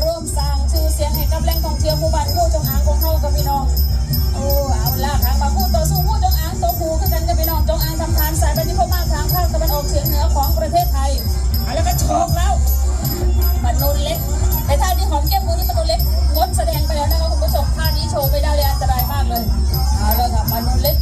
ร่วมสร้างชื่อเสียงให้กับแหล่งท่องเที่ยวหมู่บ้านผู้จงอางของเฮากับพี่น้องโอ้เอาล่ะทางมาผู้ต่อสู้ผู้จงอางตัวผู้ขึ้นกันกับพี่น้องจงอางทำทานสายไปที่พม่าทางภาคตะวันออกเฉียงเหนือของประเทศไทยแล้วก็โชกแล้วบัดนุนเล็กแต่ท่านี้หอมแก้บมือที่บัดนุนเล็กงดแสดงไปแล้วนะคะคุณผู้ชมท่านี้โชว์ไม่ได้เลยอันตรายมากเลยเอาล้วค่ะบัดนุนเล็ก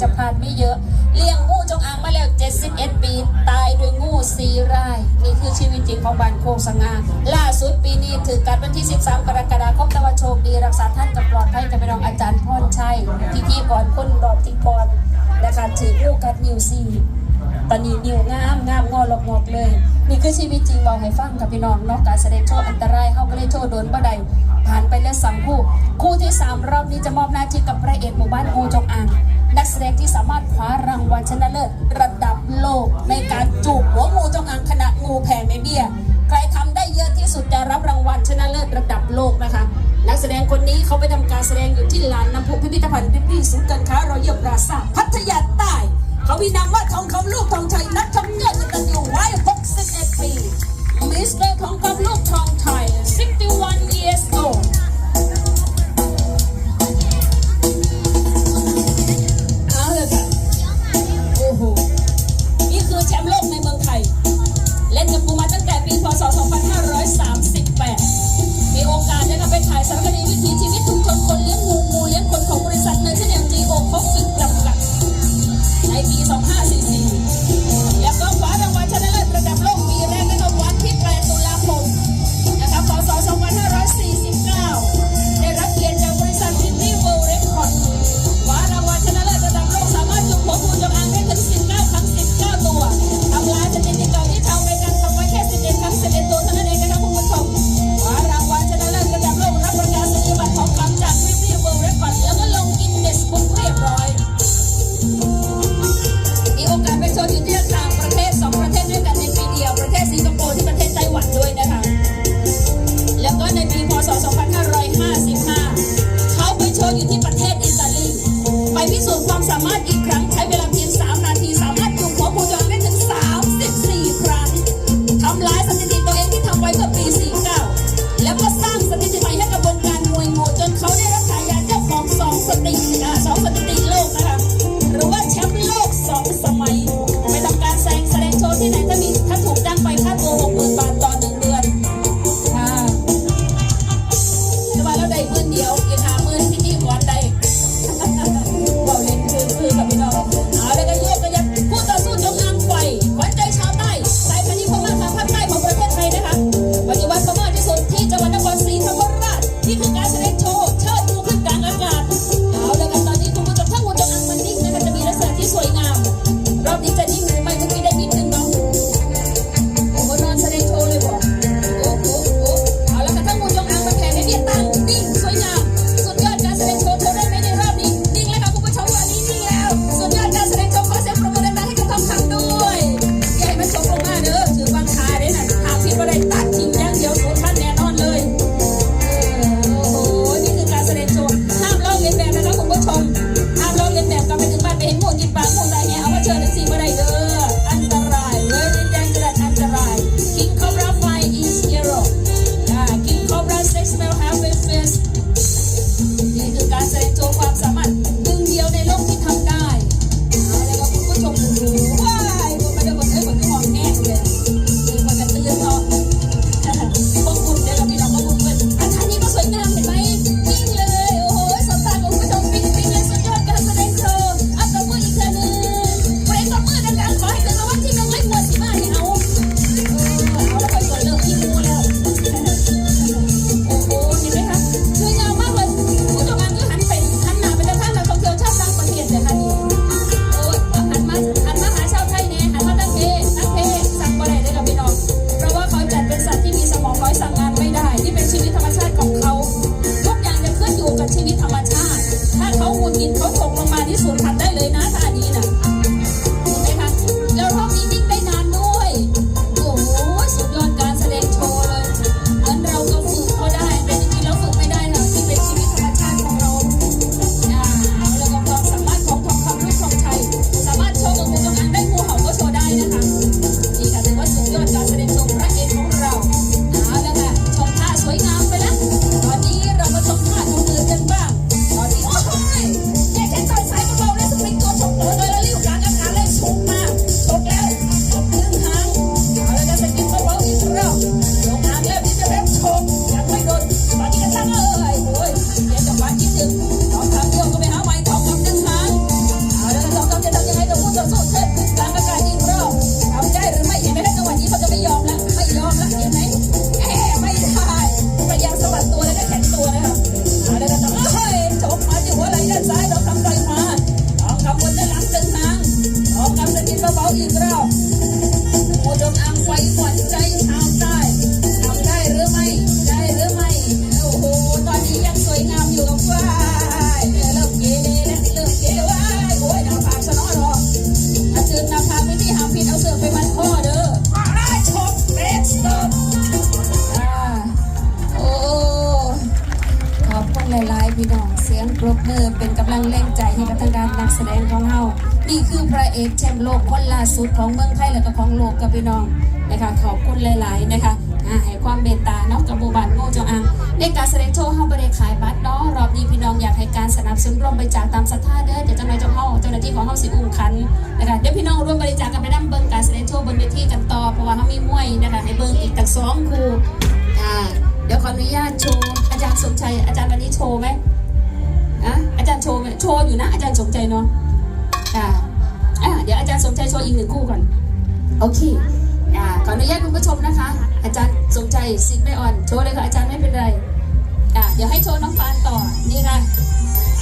จะพลาดไม่เยอะ เลี้ยงงูจงอางมาแล้ว 71 ปี ตายด้วยงูสีราย นี่คือชีวิตจริงของบ้านโคงสง่าล่าสุดปีนี้ถือการวันที่ 13 กรกฎาคมตะวันโชคดีรักษาท่านจะปลอดภัยจะไปรองอาจารย์พ่อนชัที่ธีกรคนรอบที่กรนะคะถือลูกกัดนิวซี ตอนนี้นิวงามงามงอหลอกงอกเลยนี่คือชีวิตจริงบอกให้ฟังกับพี่น้องนอกจากแสดงโชว์อันตรายเขาก็เลยโชว์โดนบ่ได้ผ่านไปแล้วสามคู่ คู่ที่สามรอบนี้จะมอบหน้าที่กับพระเอกหมู่บ้านงูจงอางนักแสดงที่สามารถคว้ารางวัลชนะเลิศระดับโลก ในการจูบหัวงูจงอางขณะงูแผ่ไม่เบี้ย ใครทำได้เยอะที่สุดจะรับรางวัลชนะเลิศระดับโลกนะคะ นักแสดงคนนี้เขาไปทำการแสดงอยู่ที่ลานน้ำพุพิพิธภัณฑ์พิพิธศูนย์การค้ารอเยียบราซาพัทยา พี่นางว่าทองคำลูกทองชั แสดงของเฮานี่คือพระเอกแชมป์โลกคนล่าสุดของเมืองไทยและก็ของโลกกับพี่น้องนะคะขอบคุณหลาย ๆ นะคะอ่าให้ความเมตตาเนาะกับหมู่บ้านโง่จงอางในการแสดงโชว์เฮาบ่ได้ขายบัตรเนาะรอบนี้พี่น้องอยากให้การสนับสนุนร่วมบริจาคตามศรัทธาเด้อเดี๋ยวเจ้านาที่เจ้าเฮาเจ้าหน้าที่ของเฮาสิอุ้มขันนะคะเดี๋ยวพี่น้องร่วมบริจาคกันไปนํเบิ่งการแสดงโชว์บนเวทีกันต่อเพราะว่าเฮามีมวยนะคะให้เบิ่งอีกตั้งสองคู่อ่าเดี๋ยวขออนุญาตโชว์อาจารย์สมชัยอาจารย์วันนี้โชว์ไหม อะอาจารย์โชว์ไหมโชว์อยู่นะ อาจารย์สมใจเนาะอ่าอ่าเดี๋ยวอาจารย์สมใจโชว์อีกหนึ่งคู่ก่อน โอเคอ่าขออนุญาตคุณผู้ชมนะคะ อาจารย์สมใจซิดไม่อ่อน โชว์เลยค่ะอาจารย์ไม่เป็นไรอ่าเดี๋ยวให้โชว์น้องฟานต่อ นี่ค่ะ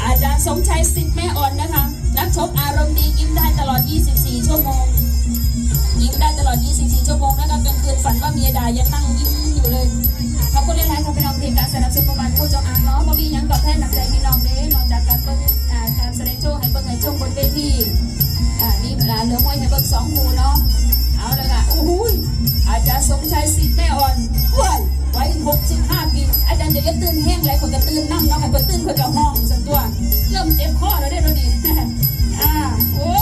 อาจารย์สมชัยสิทธิ์แม่อ่อนนะคะ นักชกอารมณ์ดียิ้มได้ตลอด 24 ชั่วโมง ยิ้มได้ตลอด 24 ชั่วโมงนะคะกลางคืนฝันว่าเมียด่ายังนั่งยิ้ม ทีอ่านี่อ่าเหลือมวยให้เบิ่งสองคู่เนาะเอาลยค่ะโอ้โหยอาจารย์สมชัยสิทธิ์แม่อ่อนว้ยไว้65ปีอาจารย์จะเรียกตื่นแห้งไรคนก็ตื่นนั่งเนาะให้คนตื่นคนก็ห้องสันตัว เริ่มเจ็บคอแล้วเด้อเดี๋ยวนี้อ่าโอ้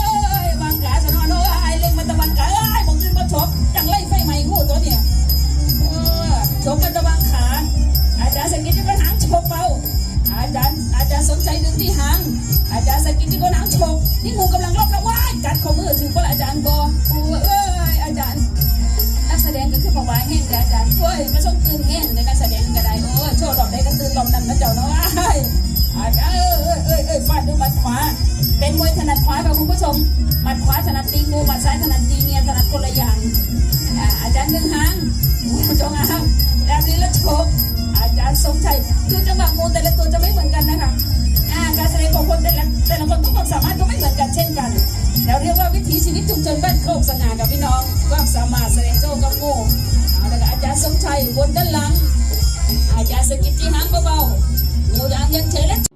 ยบางกาสนอนโอ้ยเล่งมาตะวันกาเอ้ยบอกขึ้นมาชกจังไล่ไฟไหม้งูตัวเนี่ยเออชกกันตะวังขาอาจารย์สกิดที่ก็หางชกเบาอาจารย์อาจารย์สนใจดึงที่หาง อาจารย์สกิดที่ก็หางชกนี่งูกำลังรอบระว่ายกัดข้อมือถึงว่าอาจารย์ก็โอ้ยเอ้ยอาจารย์ นักแสดงก็คือบอกว่าแห้งแต่อาจารย์โอ้ยมาชมตื่นแห้งในการแสดงก็ได้โอ้ยโชว์ดอกได้ก็ตื่นลมนั้นนะเจ้าเนาะอายอาจารย์เอ้ยเอ้ยเอ้ยฟาดด้วยมัดขวา เป็นมวยถนัดขวาค่ะคุณผู้ชมมัดขวาถนัดตีงูมัดซ้ายถนัดตีเมียถนัดคนละอย่างอาจารย์หนึ่งหางจงอางแบบนี้แล้วโชกอาจารย์สมชัยคือจังหวะงูแต่ละตัวจะไม่เหมือนกันนะคะ การแสดงของคนแต่ละแต่ละคนทุกความสามารถก็ไม่เหมือนกันเช่นกัน แล้วเรียกว่าวิถีชีวิตชุมชนบ้านโคกสง่ากับพี่น้องความสามารถแสดงโชว์กับงูเอาละค่ะอาจารย์สมชัยบนด้านหลังอาจารย์สกิจที่หางเบาๆงูยางยังเฉยและ